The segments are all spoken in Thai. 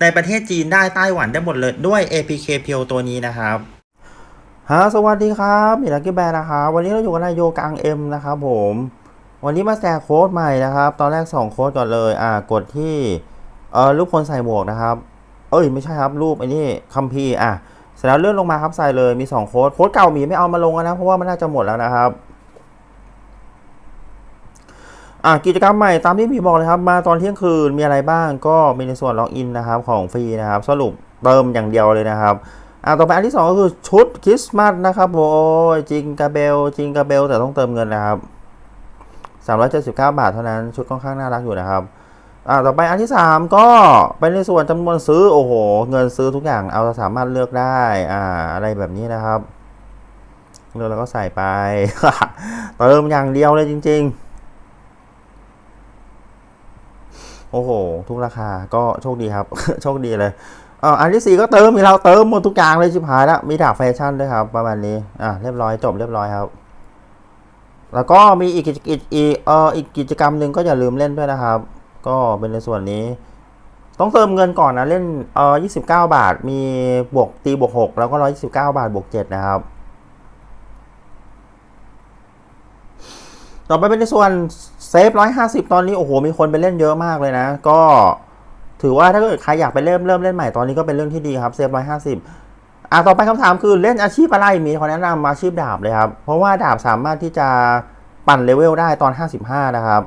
ในประเทศจีนได้ไต้หวันได้หมดเลยด้วย APK เพียวตัวนี้นะครับฮะสวัสดีครับมีลักกี้แบร์นะครับวันนี้เราอยู่กับนายโยกลางเอ็มนะครับผม วันนี้มาแจกโค้ดใหม่นะครับ ตอนแรก 2 โค้ดก่อนเลย อ่ากดที่เออรูปคนใส่หมวกนะครับ เอ้ยไม่ใช่ครับรูปไอ้นี่คัมพีอะเสร็จแล้วเลื่อนลงมาครับใส่เลยมี 2 โค้ดโค้ดเก่ามีไม่เอามาลงแล้วนะเพราะว่ามันน่าจะหมดแล้วนะครับ อะกิจกรรมใหม่ตามที่พี่บอกเลยครับมาตอนเที่ยงคืนมีอะไรบ้างก็มีในส่วนล็อกอินนะครับของฟรีนะครับสรุปเติมอย่างเดียวเลยนะครับอะต่อไปอันที่สองก็คือชุดคริสต์มาสนะครับโอ้ยจิงกาเบลจิงกาเบลแต่ต้องเติมเงินนะครับ379 บาทเท่านั้นชุดค่อนข้างน่ารักอยู่นะครับอ่าต่อไปอันที่ 3 ก็เป็นในส่วนจำนวนซื้อโอ้โห เงินซื้อทุกอย่างเอาสามารถเลือกได้อ่าอะไรแบบนี้นะครับเลือกแล้วก็ใส่ไปเติมอย่างเดียวเลยจริง ๆ โอ้โห ทุกราคาก็โชคดีครับ โชคดีเลยอ่าอันที่สี่ก็เติมมีเราเติมหมดทุกอย่างเลยชิบหายแล้วมีดาบแฟชั่นด้วยครับ ประมาณนี้อ่าเรียบร้อยจบเรียบร้อยครับ แล้วก็มีอีกกิจอีกเอ่ออีกกิจกรรมหนึ่งก็อย่าลืมเล่นด้วยนะครับ ก็เป็นในส่วนนี้ ต้องเติมเงินก่อนนะเล่นเอ่อ29บาท มีบวกตีบวก6แล้วก็129บเก้าบาทบวก7นะครับต่อไปเป็นในส่วน เซฟ150ตอนนี้โอ้โหมีคนไปเล่นเยอะมากเลยนะ ก็ถือว่าถ้าเกิดใครอยากไปเริ่มเริ่มเล่นใหม่ตอนนี้ก็เป็นเรื่องที่ดีครับเซฟ150อะต่อไปคำถามคือเล่นอาชีพอะไรมีคนแนะนำอาชีพดาบเลยครับ เพราะว่าดาบสามารถที่จะปั่นเลเวลได้ตอน 55 นะครับ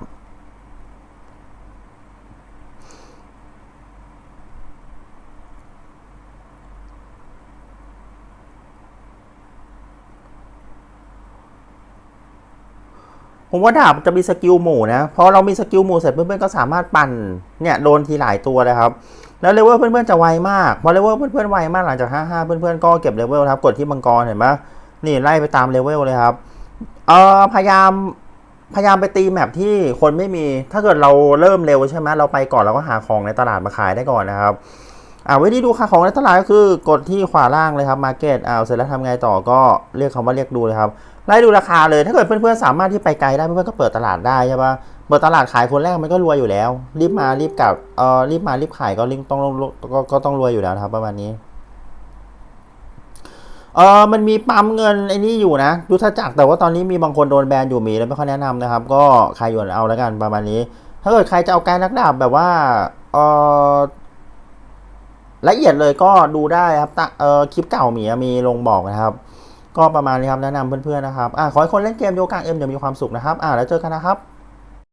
ผมว่าดาบจะมีสกิลหมู่นะพอเรามีสกิลหมู่เสร็จเพื่อนๆก็สามารถปั่นเนี่ยโดนทีหลายตัวเลยครับแล้วเลเวลเพื่อนๆจะไวมากพอเลเวลเพื่อนๆไวมากหลังจาก 55 เพื่อนๆก็เก็บเลเวลครับกดที่มังกรเห็นไหมนี่ไล่ไปตามเลเวลเลยครับเอ่อพยายามพยายามไปตีแมปที่คนไม่มี ถ้าเกิดเราเริ่มเร็วใช่ไหมเราไปก่อนเราก็หาของในตลาดมาขายได้ก่อนนะครับ อ่าวิธีดูค่าของในตลาดก็คือกดที่ขวาล่างเลยครับมาเก็ตอ่าเสร็จแล้วทำไงต่อก็เรียกคำว่าเรียกดูเลยครับไล่ดูราคาเลยถ้าเกิดเพื่อนๆสามารถที่ไปไกลได้เพื่อนๆก็เปิดตลาดได้ใช่ปะเปิดตลาดขายคนแรกมันก็รวยอยู่แล้ว รีบมารีบกลับเอ่อรีบมารีบขายก็รีบต้องก็ก็ต้องรวยอยู่แล้วครับ ประมาณนี้เออมันมีปั๊มเงินไอ้นี่อยู่นะยุทธจักรแต่ว่าตอนนี้มีบางคนโดนแบนอยู่มีแล้วไม่ค่อยแนะนำนะครับ ก็ใครอยู่เอาแล้วกันประมาณนี้ ถ้าเกิดใครจะเอาการนักดาบแบบว่าเออ ละเอียดเลยก็ดูได้ครับเออคลิปเก่าหมีมีลงบอกนะครับ ก็ประมาณนี้ครับแนะนำเพื่อนๆนะครับอ่าขอให้คนเล่นเกมโยกางเอ็มอย่ามีความสุขนะครับอ่าแล้วเจอกันนะครับ